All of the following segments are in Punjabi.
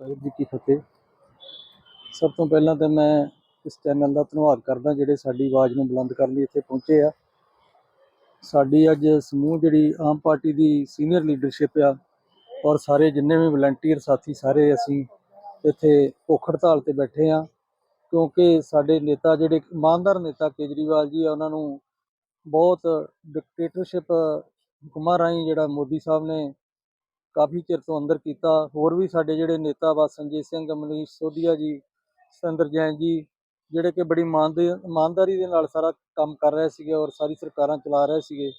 ਵਾਹਿਗੁਰੂ ਜੀ ਕੀ ਫਤਿਹ। ਸਭ ਤੋਂ ਪਹਿਲਾਂ ਤਾਂ ਮੈਂ ਇਸ ਚੈਨਲ ਦਾ ਧੰਨਵਾਦ ਕਰਦਾ ਜਿਹੜੇ ਸਾਡੀ ਆਵਾਜ਼ ਨੂੰ ਬੁਲੰਦ ਕਰਨ ਲਈ ਇੱਥੇ ਪਹੁੰਚੇ ਆ। ਸਾਡੀ ਅੱਜ ਸਮੂਹ ਜਿਹੜੀ ਆਮ ਪਾਰਟੀ ਦੀ ਸੀਨੀਅਰ ਲੀਡਰਸ਼ਿਪ ਆ ਔਰ ਸਾਰੇ ਜਿੰਨੇ ਵੀ ਵਲੰਟੀਅਰ ਸਾਥੀ ਸਾਰੇ ਅਸੀਂ ਇੱਥੇ ਭੁੱਖ ਹੜਤਾਲ ਤੇ ਬੈਠੇ ਆ ਕਿਉਂਕਿ ਸਾਡੇ ਨੇਤਾ ਜਿਹੜੇ ਇਮਾਨਦਾਰ ਨੇਤਾ ਕੇਜਰੀਵਾਲ ਜੀ ਆ, ਉਹਨਾਂ ਨੂੰ ਬਹੁਤ ਡਿਕਟੇਟਰਸ਼ਿਪ ਹੁਕਮਾਂ ਰਾਹੀਂ ਜਿਹੜਾ ਮੋਦੀ ਸਾਹਿਬ ਨੇ ਕਾਫੀ ਚਿਰ ਤੋਂ ਅੰਦਰ ਕੀਤਾ। ਹੋਰ ਵੀ ਸਾਡੇ ਜਿਹੜੇ ਨੇਤਾ ਵਾ, ਸੰਜੇ ਸਿੰਘ ਮਨੀਸ਼ ਸੋਧੀਆ ਜੀ, ਸਤਿੰਦਰ ਜੈਨ ਜੀ, ਜਿਹੜੇ ਕਿ ਬੜੀ ਇਮਾਨਦੇ ਇਮਾਨਦਾਰੀ ਦੇ ਨਾਲ ਸਾਰਾ ਕੰਮ ਕਰ ਰਹੇ ਸੀਗੇ ਔਰ ਸਾਰੀ ਸਰਕਾਰਾਂ ਚਲਾ ਰਹੇ ਸੀਗੇ,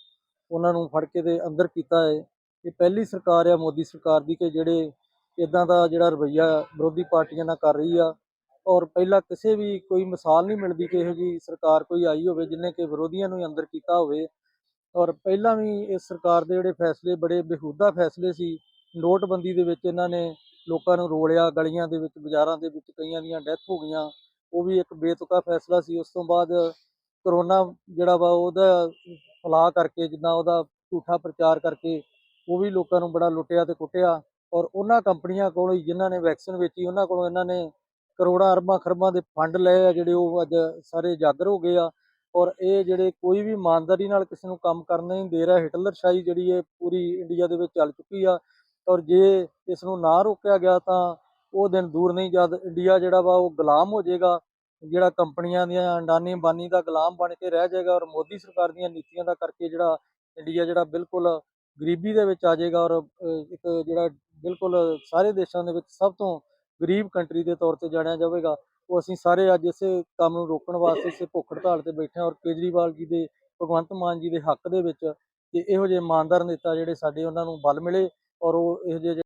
ਉਹਨਾਂ ਨੂੰ ਫੜ ਕੇ ਤੇ ਅੰਦਰ ਕੀਤਾ ਹੈ। ਇਹ ਪਹਿਲੀ ਸਰਕਾਰ ਆ ਮੋਦੀ ਸਰਕਾਰ ਦੀ ਕਿ ਜਿਹੜੇ ਇਦਾਂ ਦਾ ਜਿਹੜਾ ਰਵੱਈਆ ਵਿਰੋਧੀ ਪਾਰਟੀਆਂ ਨਾਲ ਕਰ ਰਹੀ ਆ ਔਰ ਪਹਿਲਾਂ ਕਿਸੇ ਵੀ ਕੋਈ ਮਿਸਾਲ ਨਹੀਂ ਮਿਲਦੀ ਕਿ ਇਹੋ ਜੀ ਸਰਕਾਰ ਕੋਈ ਆਈ ਹੋਵੇ ਜਿਹਨੇ ਕਿ ਵਿਰੋਧੀਆਂ ਨੂੰ ਹੀ ਅੰਦਰ ਕੀਤਾ ਹੋਵੇ। ਔਰ ਪਹਿਲਾਂ ਵੀ ਇਸ ਸਰਕਾਰ ਦੇ ਜਿਹੜੇ ਫੈਸਲੇ, ਬੜੇ ਬੇਹੂਦਾ ਫੈਸਲੇ ਸੀ, ਨੋਟਬੰਦੀ ਦੇ ਵਿੱਚ ਇਹਨਾਂ ਨੇ ਲੋਕਾਂ ਨੂੰ ਰੋਲਿਆ, ਗਲੀਆਂ ਦੇ ਵਿੱਚ, ਬਾਜ਼ਾਰਾਂ ਦੇ ਵਿੱਚ ਕਈਆਂ ਦੀਆਂ ਡੈਥ ਹੋ ਗਈਆਂ। ਉਹ ਵੀ ਇੱਕ ਬੇਤੁਕਾ ਫੈਸਲਾ ਸੀ। ਉਸ ਤੋਂ ਬਾਅਦ ਕਰੋਨਾ ਜਿਹੜਾ ਵਾ, ਉਹਦਾ ਫੈਲਾਅ ਕਰਕੇ, ਜਿੱਦਾਂ ਉਹਦਾ ਝੂਠਾ ਪ੍ਰਚਾਰ ਕਰਕੇ, ਉਹ ਵੀ ਲੋਕਾਂ ਨੂੰ ਬੜਾ ਲੁੱਟਿਆ ਤੇ ਕੁੱਟਿਆ। ਔਰ ਉਹਨਾਂ ਕੰਪਨੀਆਂ ਕੋਲੋਂ ਹੀ ਜਿਨ੍ਹਾਂ ਨੇ ਵੈਕਸੀਨ ਵੇਚੀ, ਉਹਨਾਂ ਕੋਲੋਂ ਇਹਨਾਂ ਨੇ ਕਰੋੜਾਂ, ਅਰਬਾਂ, ਖਰਬਾਂ ਦੇ ਫੰਡ ਲਏ ਆ, ਜਿਹੜੇ ਉਹ ਅੱਜ ਸਾਰੇ ਜਾਗਰ ਹੋ ਗਏ ਆ। ਔਰ ਇਹ ਜਿਹੜੇ ਕੋਈ ਵੀ ਇਮਾਨਦਾਰੀ ਨਾਲ ਕਿਸੇ ਨੂੰ ਕੰਮ ਕਰਨ ਨਹੀਂ ਦੇ ਰਿਹਾ ਹਿਟਲਰਸ਼ਾਹੀ ਜਿਹੜੀ ਹੈ ਪੂਰੀ ਇੰਡੀਆ ਦੇ ਵਿੱਚ ਚੱਲ ਚੁੱਕੀ ਆ ਔਰ ਜੇ ਇਸ ਨੂੰ ਨਾ ਰੋਕਿਆ ਗਿਆ ਤਾਂ ਉਹ ਦਿਨ ਦੂਰ ਨਹੀਂ, ਜਦ ਇੰਡੀਆ ਜਿਹੜਾ ਵਾ ਉਹ ਗੁਲਾਮ ਹੋ ਜਾਏਗਾ, ਜਿਹੜਾ ਕੰਪਨੀਆਂ ਦੀਆਂ ਅੰਡਾਨੀ ਅੰਬਾਨੀ ਦਾ ਗੁਲਾਮ ਬਣ ਕੇ ਰਹਿ ਜਾਏਗਾ ਔਰ ਮੋਦੀ ਸਰਕਾਰ ਦੀਆਂ ਨੀਤੀਆਂ ਦਾ ਕਰਕੇ ਜਿਹੜਾ ਇੰਡੀਆ ਜਿਹੜਾ ਬਿਲਕੁਲ ਗਰੀਬੀ ਦੇ ਵਿੱਚ ਆ ਜਾਏਗਾ ਔਰ ਇੱਕ ਜਿਹੜਾ ਬਿਲਕੁਲ ਸਾਰੇ ਦੇਸ਼ਾਂ ਦੇ ਵਿੱਚ ਸਭ ਤੋਂ ਗਰੀਬ ਕੰਟਰੀ ਦੇ ਤੌਰ ਤੇ ਜਾਣਿਆ ਜਾਵੇਗਾ ਉਹ ਅਸੀਂ ਸਾਰੇ ਅੱਜ ਇਸੇ ਕੰਮ ਨੂੰ ਰੋਕਣ ਵਾਸਤੇ ਇਸੇ ਭੁੱਖ ਹੜਤਾਲ ਤੇ ਬੈਠੇ ਹਾਂ ਔਰ ਕੇਜਰੀਵਾਲ ਜੀ ਦੇ, ਭਗਵੰਤ ਮਾਨ ਜੀ ਦੇ ਹੱਕ ਦੇ ਵਿੱਚ ਕਿ ਇਹੋ ਜਿਹੇ ਇਮਾਨਦਾਰ ਨੇਤਾ ਜਿਹੜੇ ਸਾਡੇ ਉਹਨਾਂ ਨੂੰ ਬਲ ਮਿਲੇ ਔਰ ਉਹ ਇਹੋ ਜਿਹੇ